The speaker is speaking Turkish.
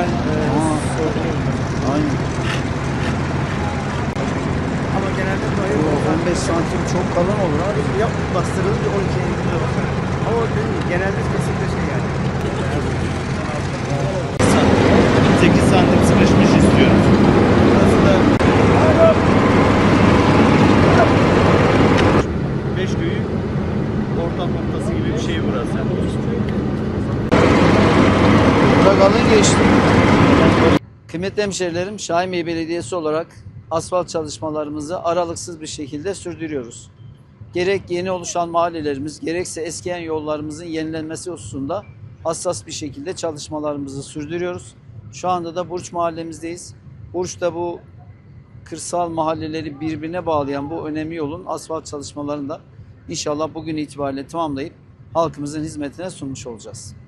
ben e. Aynen. Ama genelde böyle o 15 santim çok kalın olur abi. Yap bastırılır 12'ye gidiyor. Ama değil mi? genelde kesinlikle şey yani. 8 santim sıkışmış istiyoruz. Nasıl da? 5 köyü ortak noktası gibi bir şey burası. Kalın geçti. Kıymetli hemşehrilerim, Şahin Bey Belediyesi olarak asfalt çalışmalarımızı aralıksız bir şekilde sürdürüyoruz. Gerek yeni oluşan mahallelerimiz, gerekse eskiyen yollarımızın yenilenmesi hususunda hassas bir şekilde çalışmalarımızı sürdürüyoruz. Şu anda da Burç mahallemizdeyiz. Burç'ta bu kırsal mahalleleri birbirine bağlayan bu önemli yolun asfalt çalışmalarını da inşallah bugün itibariyle tamamlayıp halkımızın hizmetine sunmuş olacağız.